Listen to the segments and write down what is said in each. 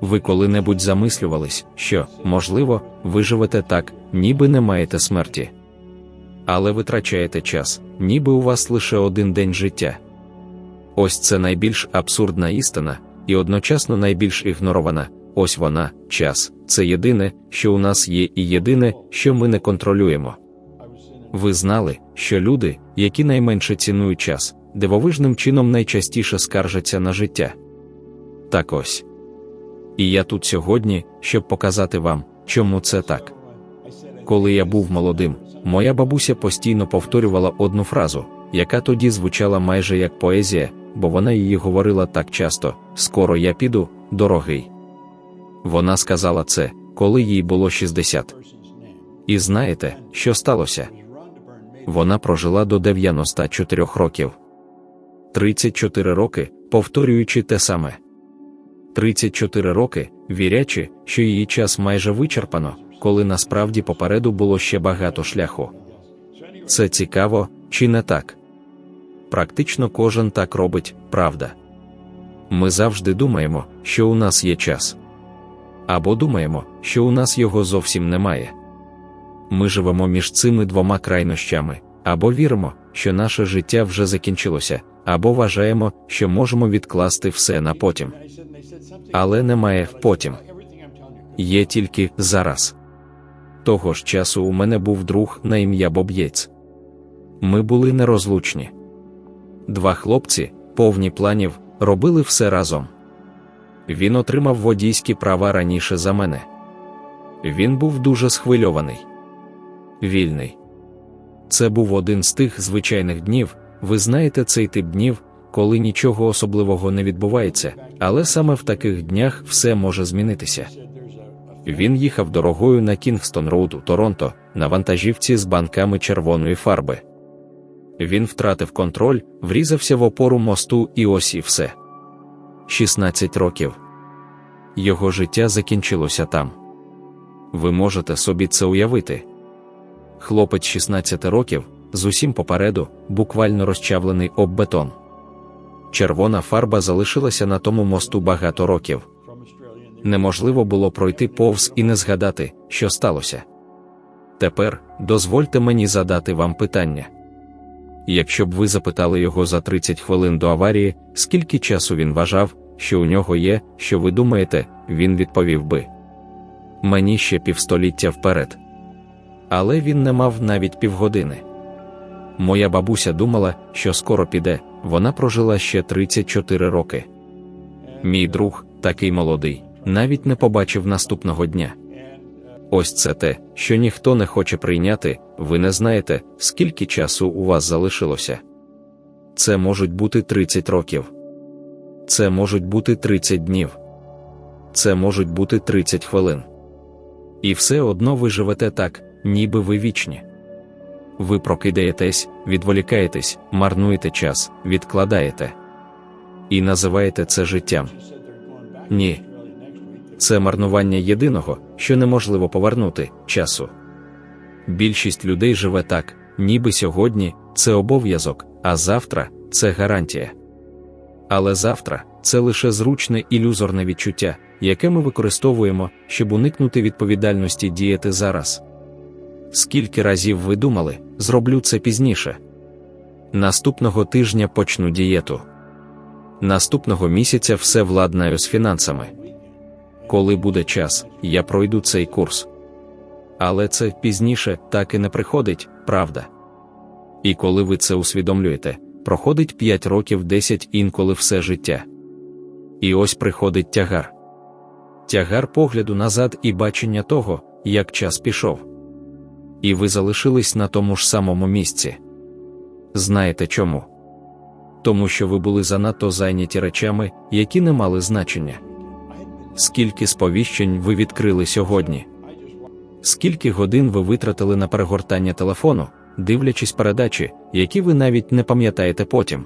Ви коли-небудь замислювались, що, можливо, ви живете так, ніби не маєте смерті. Але витрачаєте час, ніби у вас лише один день життя. Ось це найбільш абсурдна істина, і одночасно найбільш ігнорована. Ось вона, час, це єдине, що у нас є, і єдине, що ми не контролюємо. Ви знали, що люди, які найменше цінують час, дивовижним чином найчастіше скаржаться на життя. Так ось. І я тут сьогодні, щоб показати вам, чому це так. Коли я був молодим, моя бабуся постійно повторювала одну фразу, яка тоді звучала майже як поезія, бо вона її говорила так часто: скоро я піду, дорогий. Вона сказала це, коли їй було 60. І знаєте, що сталося? Вона прожила до 94 років. 34 роки, повторюючи те саме. 34 роки, вірячи, що її час майже вичерпано, коли насправді попереду було ще багато шляху. Це цікаво, чи не так? Практично кожен так робить, правда. Ми завжди думаємо, що у нас є час. Або думаємо, що у нас його зовсім немає. Ми живемо між цими двома крайнощами, або віримо, що наше життя вже закінчилося, або вважаємо, що можемо відкласти все на потім. Але немає потім. Є тільки зараз. Того ж часу у мене був друг на ім'я Боб Єйц. Ми були нерозлучні. Два хлопці, повні планів, робили все разом. Він отримав водійські права раніше за мене. Він був дуже схвильований. Вільний. Це був один з тих звичайних днів, ви знаєте цей тип днів, коли нічого особливого не відбувається, але саме в таких днях все може змінитися. Він їхав дорогою на Кінгстон Роуд у Торонто на вантажівці з банками червоної фарби. Він втратив контроль, врізався в опору мосту і ось і все. 16 років. Його життя закінчилося там. Ви можете собі це уявити. Хлопець 16 років, з усім попереду, буквально розчавлений об бетон. Червона фарба залишилася на тому мосту багато років. Неможливо було пройти повз і не згадати, що сталося. Тепер дозвольте мені задати вам питання. Якщо б ви запитали його за 30 хвилин до аварії, скільки часу він вважав, що у нього є, що ви думаєте, він відповів би мені ще півстоліття вперед. Але він не мав навіть півгодини. Моя бабуся думала, що скоро піде, вона прожила ще 34 роки. Мій друг, такий молодий, навіть не побачив наступного дня. Ось це те, що ніхто не хоче прийняти, ви не знаєте, скільки часу у вас залишилося. Це можуть бути 30 років. Це можуть бути 30 днів. Це можуть бути 30 хвилин. І все одно ви живете так, ніби ви вічні. Ви прокидаєтесь, відволікаєтесь, марнуєте час, відкладаєте. І називаєте це життям. Ні. Це марнування єдиного, що неможливо повернути часу. Більшість людей живе так, ніби сьогодні це обов'язок, а завтра це гарантія. Але завтра це лише зручне ілюзорне відчуття, яке ми використовуємо, щоб уникнути відповідальності діяти зараз. Скільки разів ви думали, зроблю це пізніше? Наступного тижня почну дієту. Наступного місяця все владнаю з фінансами. Коли буде час, я пройду цей курс. Але це пізніше так і не приходить, правда. І коли ви це усвідомлюєте, проходить 5 років 10 інколи все життя. І ось приходить тягар. Тягар погляду назад і бачення того, як час пішов. І ви залишились на тому ж самому місці. Знаєте чому? Тому що ви були занадто зайняті речами, які не мали значення. Скільки сповіщень ви відкрили сьогодні? Скільки годин ви витратили на перегортання телефону, дивлячись передачі, які ви навіть не пам'ятаєте потім?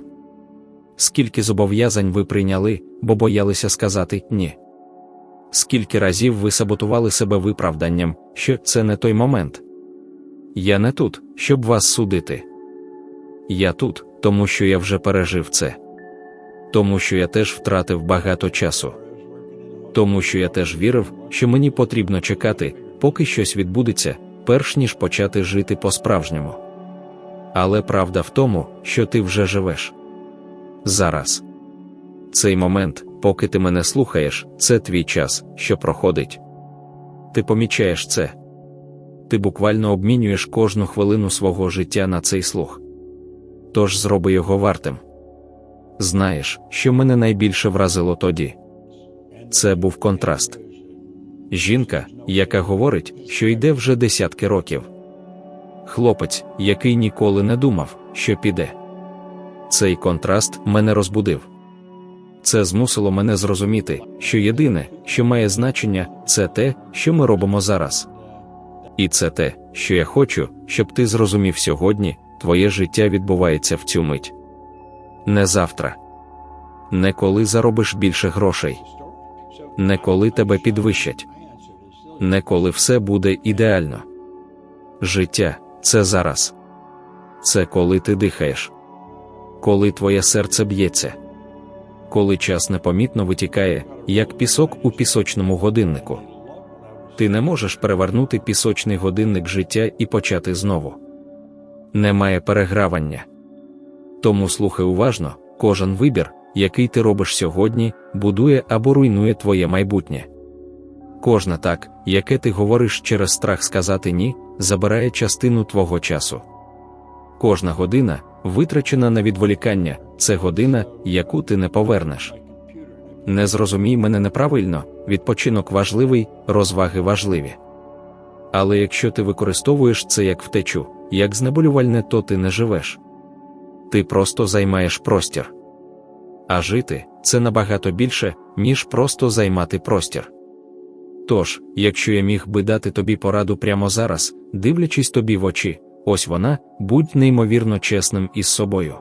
Скільки зобов'язань ви прийняли, бо боялися сказати ні? Скільки разів ви саботували себе виправданням, що це не той момент? Я не тут, щоб вас судити. Я тут, тому що я вже пережив це. Тому що я теж втратив багато часу. Тому що я теж вірив, що мені потрібно чекати, поки щось відбудеться, перш ніж почати жити по-справжньому. Але правда в тому, що ти вже живеш. Зараз. Цей момент, поки ти мене слухаєш, це твій час, що проходить. Ти помічаєш це. Ти буквально обмінюєш кожну хвилину свого життя на цей слух. Тож зроби його вартим. Знаєш, що мене найбільше вразило тоді. Це був контраст. Жінка, яка говорить, що йде вже десятки років. Хлопець, який ніколи не думав, що піде. Цей контраст мене розбудив. Це змусило мене зрозуміти, що єдине, що має значення, це те, що ми робимо зараз. І це те, що я хочу, щоб ти зрозумів сьогодні, твоє життя відбувається в цю мить. Не завтра. Не коли заробиш більше грошей. Не коли тебе підвищать. Не коли все буде ідеально. Життя це зараз. Це коли ти дихаєш. Коли твоє серце б'ється. Коли час непомітно витікає, як пісок у пісочному годиннику. Ти не можеш перевернути пісочний годинник життя і почати знову. Немає перегравання. Тому слухай уважно, кожен вибір, який ти робиш сьогодні, будує або руйнує твоє майбутнє. Кожне так, яке ти говориш через страх сказати ні, забирає частину твого часу. Кожна година, витрачена на відволікання, це година, яку ти не повернеш. Не зрозумій мене неправильно, відпочинок важливий, розваги важливі. Але якщо ти використовуєш це як втечу, як знеболювальне, то ти не живеш. Ти просто займаєш простір. А жити це набагато більше, ніж просто займати простір. Тож, якщо я міг би дати тобі пораду прямо зараз, дивлячись тобі в очі, ось вона, будь неймовірно чесним із собою.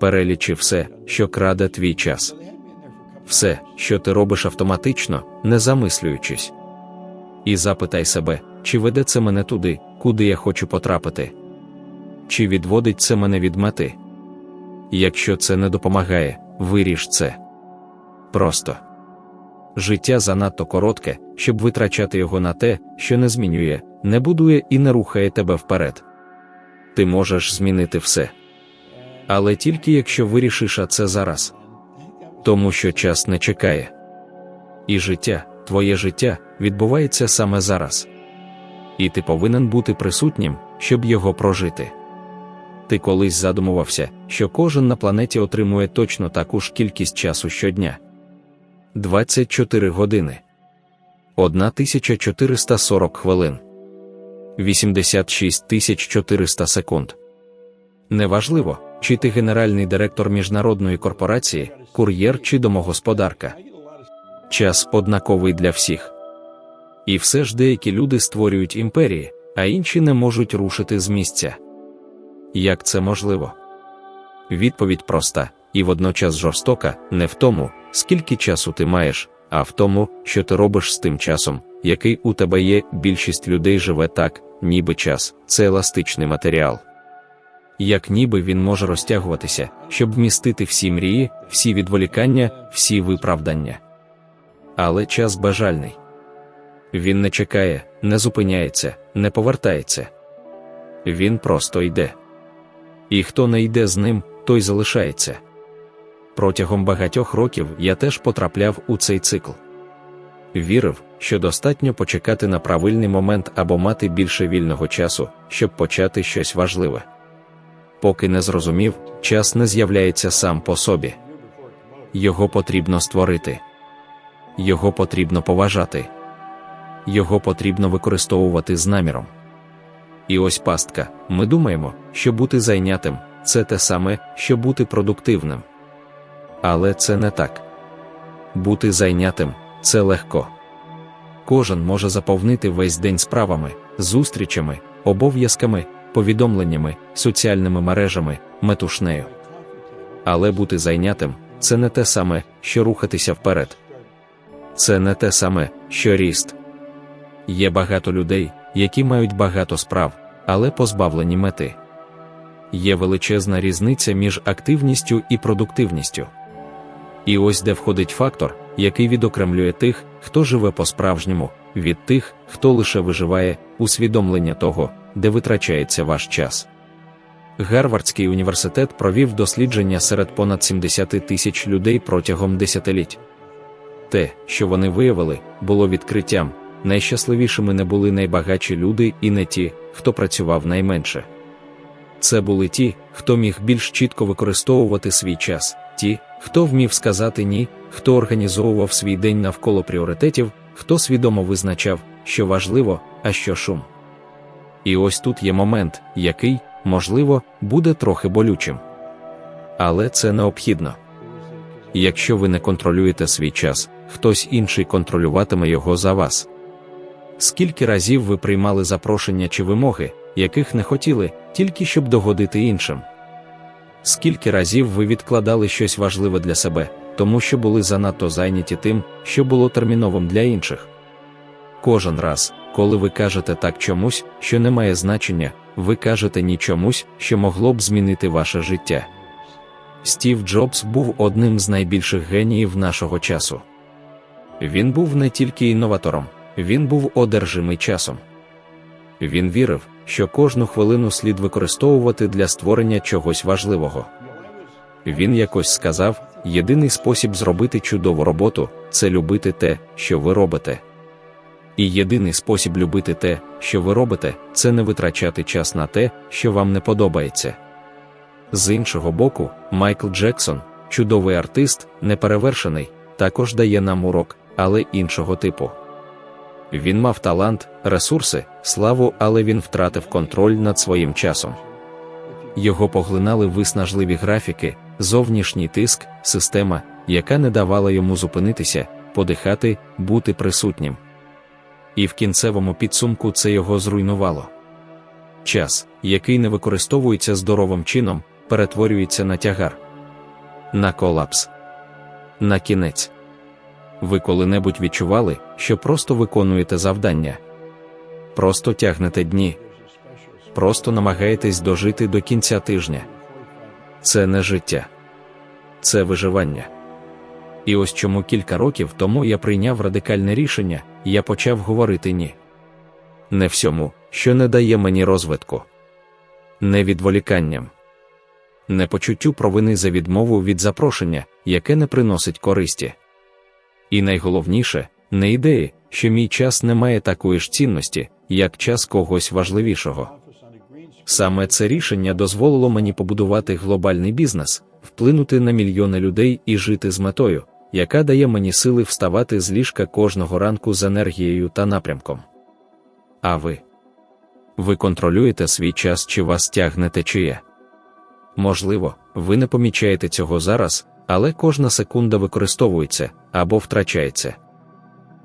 Перелічи все, що краде твій час. Все, що ти робиш автоматично, не замислюючись. І запитай себе, чи веде це мене туди, куди я хочу потрапити, чи відводить це мене від мети. Якщо це не допомагає, виріж це. Просто життя занадто коротке, щоб витрачати його на те, що не змінює, не будує і не рухає тебе вперед. Ти можеш змінити все. Але тільки якщо вирішиш це зараз. Тому що час не чекає. І життя, твоє життя, відбувається саме зараз. І ти повинен бути присутнім, щоб його прожити. Ти колись задумувався, що кожен на планеті отримує точно таку ж кількість часу щодня 24 години, 1440 хвилин, 86 400 секунд. Неважливо, чи ти генеральний директор міжнародної корпорації, кур'єр чи домогосподарка. Час однаковий для всіх. І все ж деякі люди створюють імперії, а інші не можуть рушити з місця. Як це можливо? Відповідь проста і водночас жорстока, не в тому, скільки часу ти маєш, а в тому, що ти робиш з тим часом, який у тебе є. Більшість людей живе так, ніби час це еластичний матеріал. Як ніби він може розтягуватися, щоб вмістити всі мрії, всі відволікання, всі виправдання. Але час бажальний. Він не чекає, не зупиняється, не повертається. Він просто йде. І хто не йде з ним, той залишається. Протягом багатьох років я теж потрапляв у цей цикл. Вірив, що достатньо почекати на правильний момент або мати більше вільного часу, щоб почати щось важливе. Поки не зрозумів, час не з'являється сам по собі. Його потрібно створити, його потрібно поважати, його потрібно використовувати з наміром. І ось пастка. Ми думаємо, що бути зайнятим це те саме, що бути продуктивним. Але це не так. Бути зайнятим це легко. Кожен може заповнити весь день справами, зустрічами, обов'язками, повідомленнями, соціальними мережами, метушнею. Але бути зайнятим це не те саме, що рухатися вперед. Це не те саме, що ріст. Є багато людей, які мають багато справ, але позбавлені мети. Є величезна різниця між активністю і продуктивністю. І ось де входить фактор, який відокремлює тих, хто живе по-справжньому, від тих, хто лише виживає, усвідомлення того, де витрачається ваш час. Гарвардський університет провів дослідження серед понад 70 тисяч людей протягом десятиліть. Те, що вони виявили, було відкриттям. Найщасливішими не були найбагатші люди і не ті, хто працював найменше. Це були ті, хто міг більш чітко використовувати свій час, ті, хто вмів сказати ні, хто організовував свій день навколо пріоритетів, хто свідомо визначав, що важливо, а що шум. І ось тут є момент, який, можливо, буде трохи болючим. Але це необхідно. Якщо ви не контролюєте свій час, хтось інший контролюватиме його за вас. Скільки разів ви приймали запрошення чи вимоги, яких не хотіли, тільки щоб догодити іншим? Скільки разів ви відкладали щось важливе для себе, тому що були занадто зайняті тим, що було терміновим для інших? Кожен раз, коли ви кажете так чомусь, що не має значення, ви кажете ні чомусь, що могло б змінити ваше життя. Стів Джобс був одним з найбільших геніїв нашого часу. Він був не тільки інноватором, він був одержимий часом. Він вірив, що кожну хвилину слід використовувати для створення чогось важливого. Він якось сказав: єдиний спосіб зробити чудову роботу це любити те, що ви робите. І єдиний спосіб любити те, що ви робите, це не витрачати час на те, що вам не подобається. З іншого боку, Майкл Джексон, чудовий артист, неперевершений, також дає нам урок, але іншого типу. Він мав талант, ресурси, славу, але він втратив контроль над своїм часом. Його поглинали виснажливі графіки, зовнішній тиск, система, яка не давала йому зупинитися, подихати, бути присутнім. І в кінцевому підсумку це його зруйнувало. Час, який не використовується здоровим чином, перетворюється на тягар, на колапс, на кінець. Ви коли-небудь відчували, що просто виконуєте завдання, просто тягнете дні, просто намагаєтесь дожити до кінця тижня. Це не життя, це виживання. І ось чому кілька років тому я прийняв радикальне рішення, я почав говорити ні. Не всьому, що не дає мені розвитку, не відволіканням, не почуттю провини за відмову від запрошення, яке не приносить користі. І найголовніше, не ідеї, що мій час не має такої ж цінності, як час когось важливішого. Саме це рішення дозволило мені побудувати глобальний бізнес, вплинути на мільйони людей і жити з метою, яка дає мені сили вставати з ліжка кожного ранку з енергією та напрямком. А ви? Ви контролюєте свій час чи вас тягне течія? Можливо, ви не помічаєте цього зараз, але кожна секунда використовується або втрачається.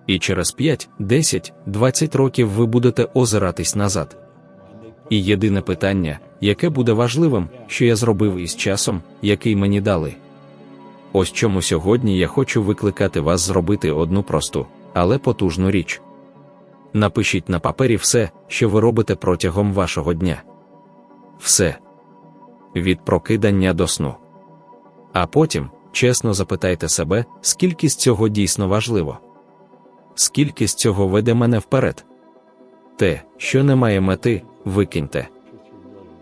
І через 5, 10, 20 років ви будете озиратись назад. І єдине питання, яке буде важливим, що я зробив із часом, який мені дали. Ось чому сьогодні я хочу викликати вас зробити одну просту, але потужну річ. Напишіть на папері все, що ви робите протягом вашого дня. Все від прокидання до сну. А потім чесно запитайте себе, скільки з цього дійсно важливо, скільки з цього веде мене вперед. Те, що не має мети, викиньте.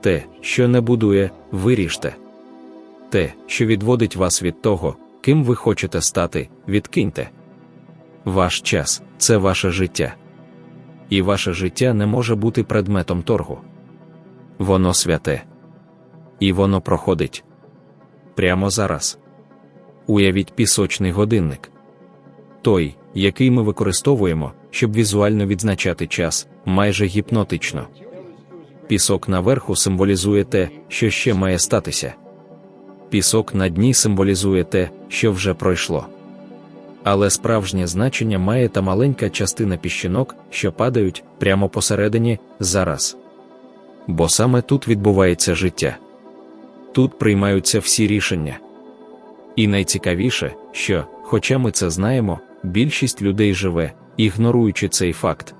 Те, що не будує, виріжте. Те, що відводить вас від того, ким ви хочете стати, відкиньте. Ваш час це ваше життя. І ваше життя не може бути предметом торгу. Воно святе. І воно проходить прямо зараз. Уявіть пісочний годинник. Той, який ми використовуємо, щоб візуально відзначати час, майже гіпнотично. Пісок наверху символізує те, що ще має статися. Пісок на дні символізує те, що вже пройшло. Але справжнє значення має та маленька частина піщинок, що падають прямо посередині зараз. Бо саме тут відбувається життя. Тут приймаються всі рішення. І найцікавіше, що, хоча ми це знаємо, більшість людей живе, ігноруючи цей факт.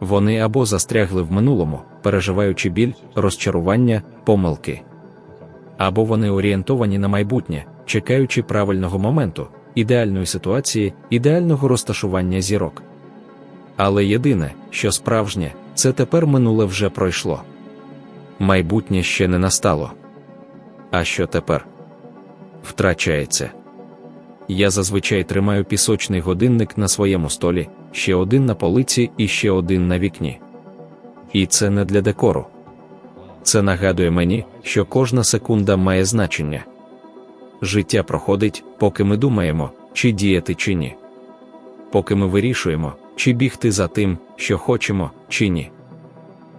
Вони або застрягли в минулому, переживаючи біль, розчарування, помилки, або вони орієнтовані на майбутнє, чекаючи правильного моменту, ідеальної ситуації, ідеального розташування зірок. Але єдине, що справжнє, це тепер минуле вже пройшло. Майбутнє ще не настало. А що тепер? Втрачається. Я зазвичай тримаю пісочний годинник на своєму столі, ще один на полиці і ще один на вікні. І це не для декору. Це нагадує мені, що кожна секунда має значення. Життя проходить, поки ми думаємо, чи діяти, чи ні. Поки ми вирішуємо, чи бігти за тим, що хочемо, чи ні.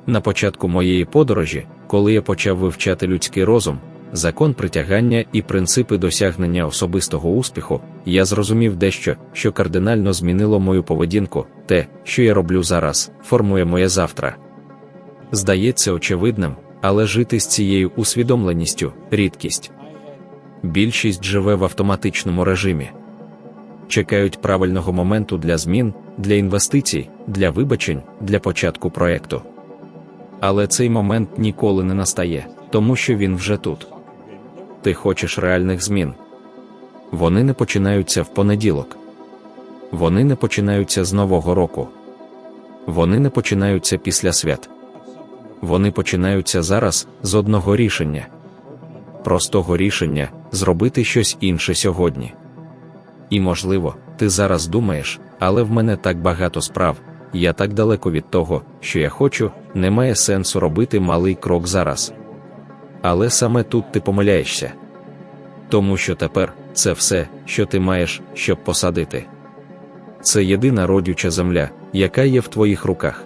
На початку моєї подорожі, коли я почав вивчати людський розум, закон притягання і принципи досягнення особистого успіху, я зрозумів дещо, що кардинально змінило мою поведінку, те, що я роблю зараз, формує моє завтра. Здається очевидним, але жити з цією усвідомленістю рідкість. Більшість живе в автоматичному режимі. Чекають правильного моменту для змін, для інвестицій, для вибачень, для початку проекту. Але цей момент ніколи не настає, тому що він вже тут. Ти хочеш реальних змін. Вони не починаються в понеділок. Вони не починаються з Нового року. Вони не починаються після свят. Вони починаються зараз з одного рішення простого рішення зробити щось інше сьогодні. І, можливо, ти зараз думаєш, але в мене так багато справ, я так далеко від того, що я хочу, немає сенсу робити малий крок зараз. Але саме тут ти помиляєшся. Тому що тепер це все, що ти маєш, щоб посадити. Це єдина родюча земля, яка є в твоїх руках.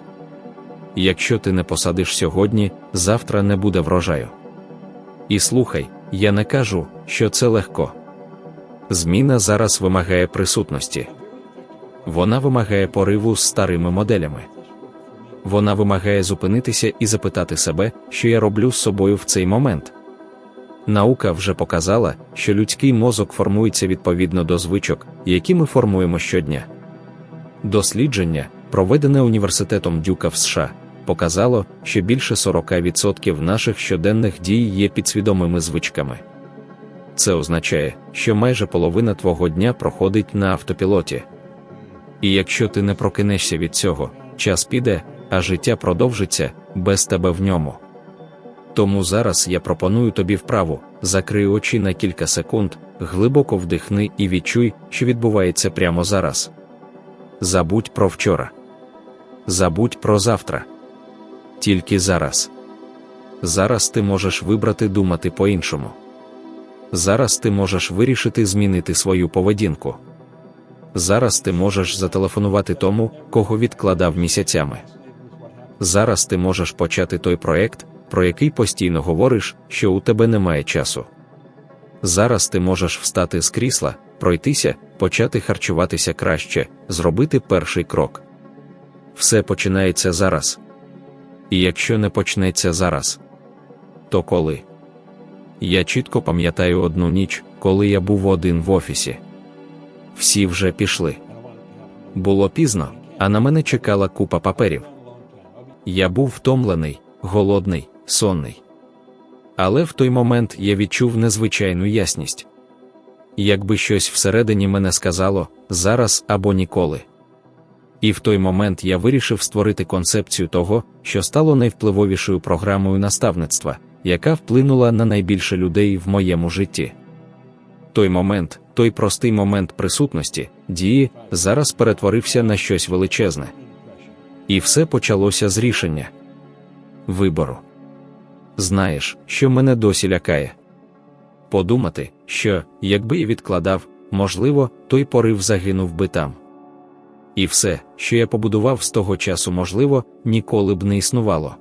Якщо ти не посадиш сьогодні, завтра не буде врожаю. І слухай, я не кажу, що це легко. Зміна зараз вимагає присутності. Вона вимагає пориву з старими моделями. Вона вимагає зупинитися і запитати себе, що я роблю з собою в цей момент. Наука вже показала, що людський мозок формується відповідно до звичок, які ми формуємо щодня. Дослідження, проведене університетом Дюка в США, показало, що більше 40% наших щоденних дій є підсвідомими звичками. Це означає, що майже половина твого дня проходить на автопілоті. І якщо ти не прокинешся від цього, час піде, а життя продовжиться без тебе в ньому. Тому зараз я пропоную тобі вправу, закрий очі на кілька секунд, глибоко вдихни і відчуй, що відбувається прямо зараз. Забудь про вчора. Забудь про завтра. Тільки зараз. Зараз ти можеш вибрати думати по-іншому. Зараз ти можеш вирішити змінити свою поведінку. Зараз ти можеш зателефонувати тому, кого відкладав місяцями. Зараз ти можеш почати той проект, про який постійно говориш, що у тебе немає часу. Зараз ти можеш встати з крісла, пройтися, почати харчуватися краще, зробити перший крок. Все починається зараз. І якщо не почнеться зараз, то коли? Я чітко пам'ятаю одну ніч, коли я був один в офісі. Всі вже пішли. Було пізно, а на мене чекала купа паперів. Я був втомлений, голодний, сонний. Але в той момент я відчув незвичайну ясність. Якби щось всередині мене сказало зараз або ніколи. І в той момент я вирішив створити концепцію того, що стало найвпливовішою програмою наставництва, яка вплинула на найбільше людей в моєму житті. Той момент, той простий момент присутності, дії, зараз перетворився на щось величезне. І все почалося з рішення вибору. Знаєш, що мене досі лякає. Подумати, що, якби я відкладав, можливо, той порив загинув би там. І все, що я побудував з того часу, можливо, ніколи б не існувало.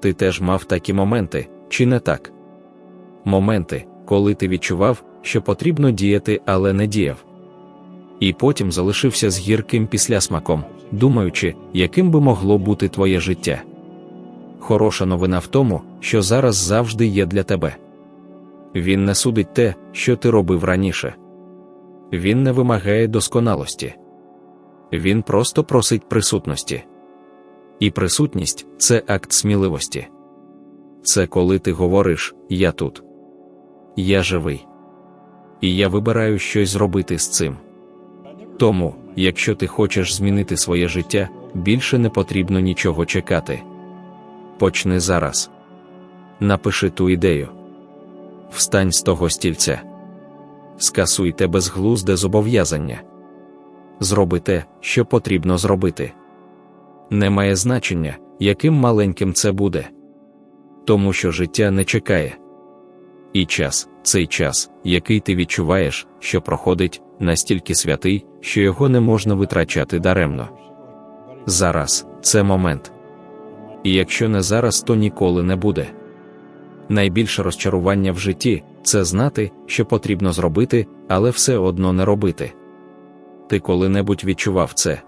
Ти теж мав такі моменти, чи не так? Моменти, коли ти відчував, що потрібно діяти, але не діяв. І потім залишився з гірким післясмаком, думаючи, яким би могло бути твоє життя. Хороша новина в тому, що зараз завжди є для тебе. Він не судить те, що ти робив раніше. Він не вимагає досконалості. Він просто просить присутності. І присутність це акт сміливості. Це коли ти говориш Я тут. Я живий. і я вибираю щось зробити з цим. Тому, якщо ти хочеш змінити своє життя, більше не потрібно нічого чекати. Почни зараз. Напиши ту ідею. Встань з того стільця. Скасуйте безглузде зобов'язання. Зроби те, що потрібно зробити. Немає значення, яким маленьким це буде. Тому що життя не чекає. І час, цей час, який ти відчуваєш, що проходить, настільки святий, що його не можна витрачати даремно. Зараз це момент. І якщо не зараз, то ніколи не буде. Найбільше розчарування в житті це знати, що потрібно зробити, але все одно не робити. Ти коли-небудь відчував це.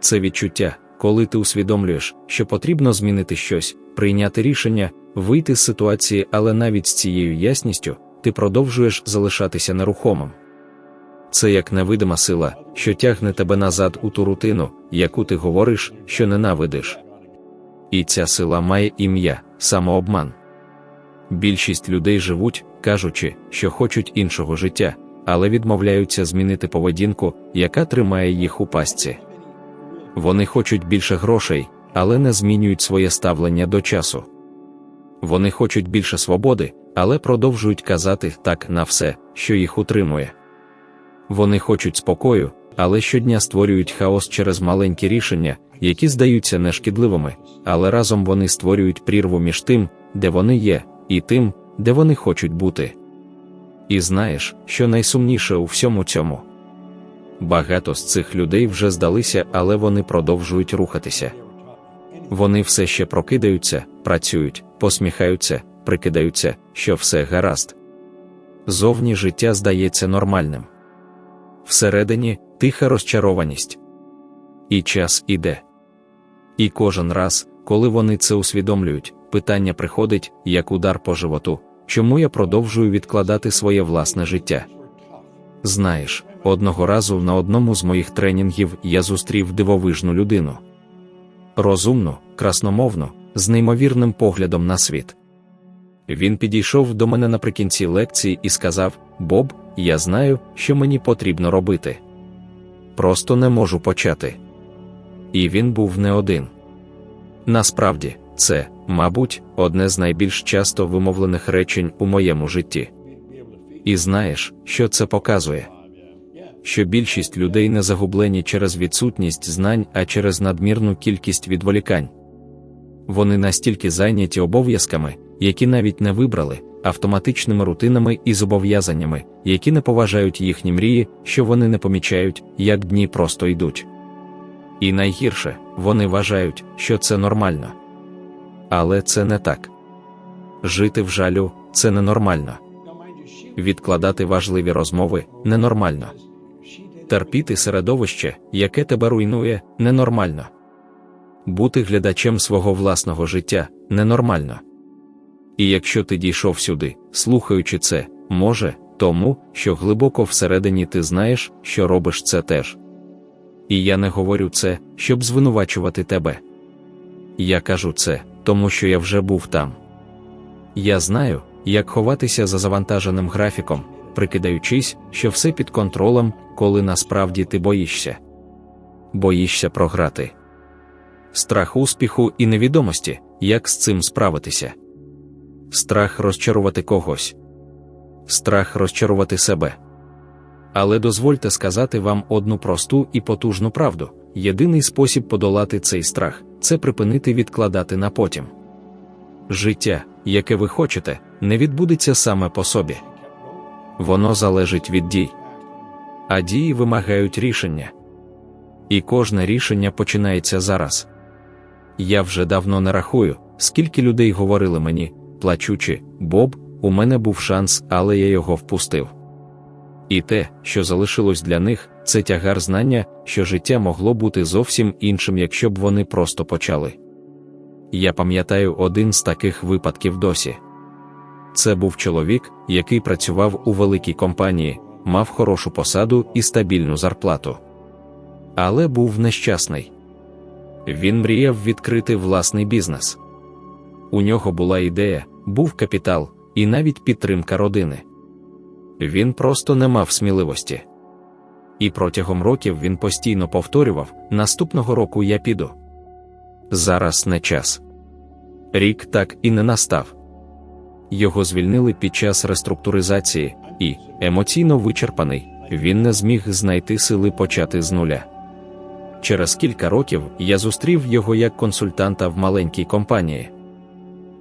Це відчуття, коли ти усвідомлюєш, що потрібно змінити щось, прийняти рішення, вийти з ситуації, але навіть з цією ясністю ти продовжуєш залишатися нерухомим. Це як невидима сила, що тягне тебе назад у ту рутину, яку ти говориш, що ненавидиш. І ця сила має ім'я, самообман. Більшість людей живуть, кажучи, що хочуть іншого життя, але відмовляються змінити поведінку, яка тримає їх у пастці. Вони хочуть більше грошей, але не змінюють своє ставлення до часу. Вони хочуть більше свободи, але продовжують казати так на все, що їх утримує. Вони хочуть спокою, але щодня створюють хаос через маленькі рішення, які здаються нешкідливими, але разом вони створюють прірву між тим, де вони є, і тим, де вони хочуть бути. І знаєш, що найсумніше у всьому цьому. Багато з цих людей вже здалися, але вони продовжують рухатися. Вони все ще прокидаються, працюють, посміхаються, прикидаються, що все гаразд. Зовні життя здається нормальним. Всередині тиха розчарованість. І час іде. І кожен раз, коли вони це усвідомлюють, питання приходить як удар по животу, чому я продовжую відкладати своє власне життя. Знаєш, одного разу на одному з моїх тренінгів я зустрів дивовижну людину. Розумну, красномовну, з неймовірним поглядом на світ. Він підійшов до мене наприкінці лекції і сказав: Боб, я знаю, що мені потрібно робити. Просто не можу почати. І він був не один. Насправді, це, мабуть, одне з найбільш часто вимовлених речень у моєму житті. І знаєш, що це показує? Що більшість людей не загублені через відсутність знань, а через надмірну кількість відволікань. Вони настільки зайняті обов'язками, які навіть не вибрали, автоматичними рутинами і зобов'язаннями, які не поважають їхні мрії, що вони не помічають, як дні просто йдуть. І найгірше, вони вважають, що це нормально. Але це не так. Жити в жалю це ненормально. Відкладати важливі розмови ненормально. Терпіти середовище, яке тебе руйнує, ненормально. Бути глядачем свого власного життя ненормально. І якщо ти дійшов сюди, слухаючи це, може, тому, що глибоко всередині ти знаєш, що робиш це теж. І я не говорю це, щоб звинувачувати тебе. Я кажу це, тому що я вже був там. Я знаю, як ховатися за завантаженим графіком, прикидаючись, що все під контролем, коли насправді ти боїшся. Боїшся програти. Страх успіху і невідомості, як з цим справитися. Страх розчарувати когось. Страх розчарувати себе. Але дозвольте сказати вам одну просту і потужну правду: єдиний спосіб подолати цей страх це припинити відкладати на потім. Життя, яке ви хочете, не відбудеться саме по собі. Воно залежить від дій. А дії вимагають рішення. І кожне рішення починається зараз. Я вже давно не рахую, скільки людей говорили мені, плачучи, Боб, у мене був шанс, але я його впустив. І те, що залишилось для них, це тягар знання, що життя могло бути зовсім іншим, якщо б вони просто почали. Я пам'ятаю один з таких випадків досі. Це був чоловік, який працював у великій компанії, мав хорошу посаду і стабільну зарплату. Але був нещасний. Він мріяв відкрити власний бізнес. У нього була ідея, був капітал і навіть підтримка родини. Він просто не мав сміливості. І протягом років він постійно повторював: наступного року я піду. Зараз не час. Рік так і не настав. Його звільнили під час реструктуризації, і, емоційно вичерпаний, він не зміг знайти сили почати з нуля. Через кілька років я зустрів його як консультанта в маленькій компанії.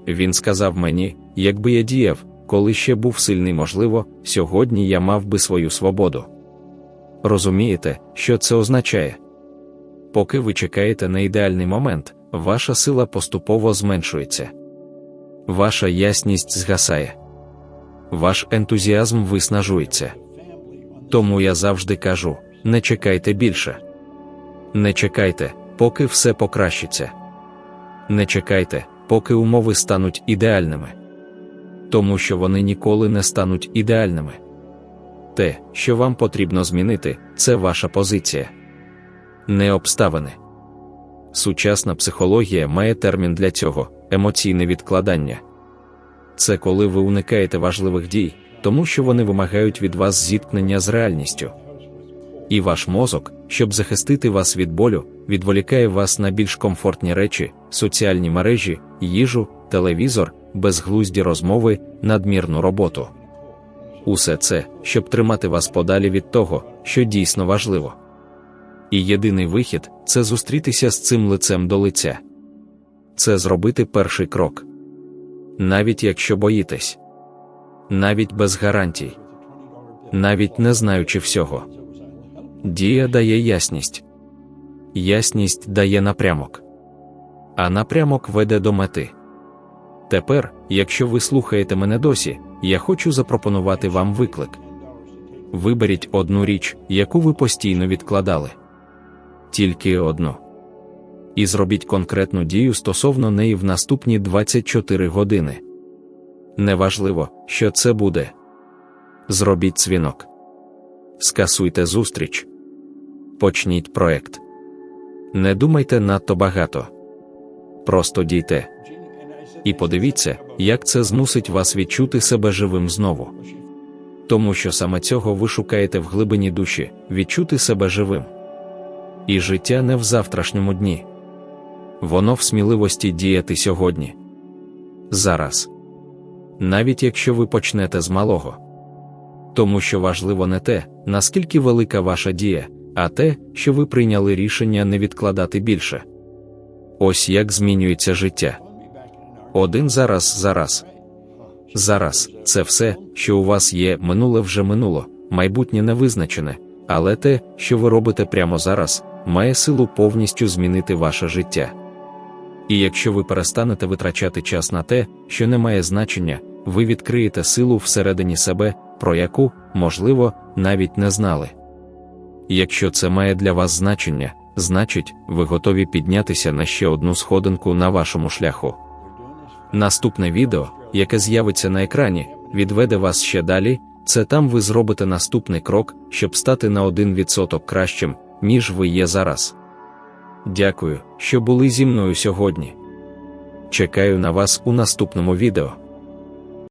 Він сказав мені, якби я діяв, коли ще був сильний, можливо, сьогодні я мав би свою свободу. Розумієте, що це означає? Поки ви чекаєте на ідеальний момент, ваша сила поступово зменшується, ваша ясність згасає, ваш ентузіазм виснажується. Тому я завжди кажу: не чекайте більше. Не чекайте, поки все покращиться. Не чекайте, поки умови стануть ідеальними. Тому що вони ніколи не стануть ідеальними. Те, що вам потрібно змінити, це ваша позиція. Не обставини. Сучасна психологія має термін для цього емоційне відкладання. Це коли ви уникаєте важливих дій, тому що вони вимагають від вас зіткнення з реальністю. І ваш мозок, щоб захистити вас від болю, відволікає вас на більш комфортні речі, соціальні мережі, їжу, телевізор, безглузді розмови, надмірну роботу. Усе це, щоб тримати вас подалі від того, що дійсно важливо. І єдиний вихід це зустрітися з цим лицем до лиця. Це зробити перший крок. Навіть якщо боїтесь, навіть без гарантій, навіть не знаючи всього. Дія дає ясність. Ясність дає напрямок. А напрямок веде до мети. Тепер, якщо ви слухаєте мене досі, я хочу запропонувати вам виклик. Виберіть одну річ, яку ви постійно відкладали. Тільки одну. І зробіть конкретну дію стосовно неї в наступні 24 години. Неважливо, що це буде. Зробіть дзвінок. Скасуйте зустріч. Почніть проект. Не думайте надто багато. Просто дійте. І подивіться, як це змусить вас відчути себе живим знову. Тому що саме цього ви шукаєте в глибині душі відчути себе живим. І життя не в завтрашньому дні. Воно в сміливості діяти сьогодні. Зараз. Навіть якщо ви почнете з малого. Тому що важливо не те, наскільки велика ваша дія, а те, що ви прийняли рішення не відкладати більше. Ось як змінюється життя. Один зараз зараз. Зараз це все, що у вас є, минуле вже минуло, майбутнє не визначене, але те, що ви робите прямо зараз, має силу повністю змінити ваше життя. І якщо ви перестанете витрачати час на те, що не має значення, ви відкриєте силу всередині себе, про яку, можливо, навіть не знали. Якщо це має для вас значення, значить, ви готові піднятися на ще одну сходинку на вашому шляху. Наступне відео, яке з'явиться на екрані, відведе вас ще далі. Це там ви зробите наступний крок, щоб стати на 1% кращим, ніж ви є зараз. Дякую, що були зі мною сьогодні. Чекаю на вас у наступному відео.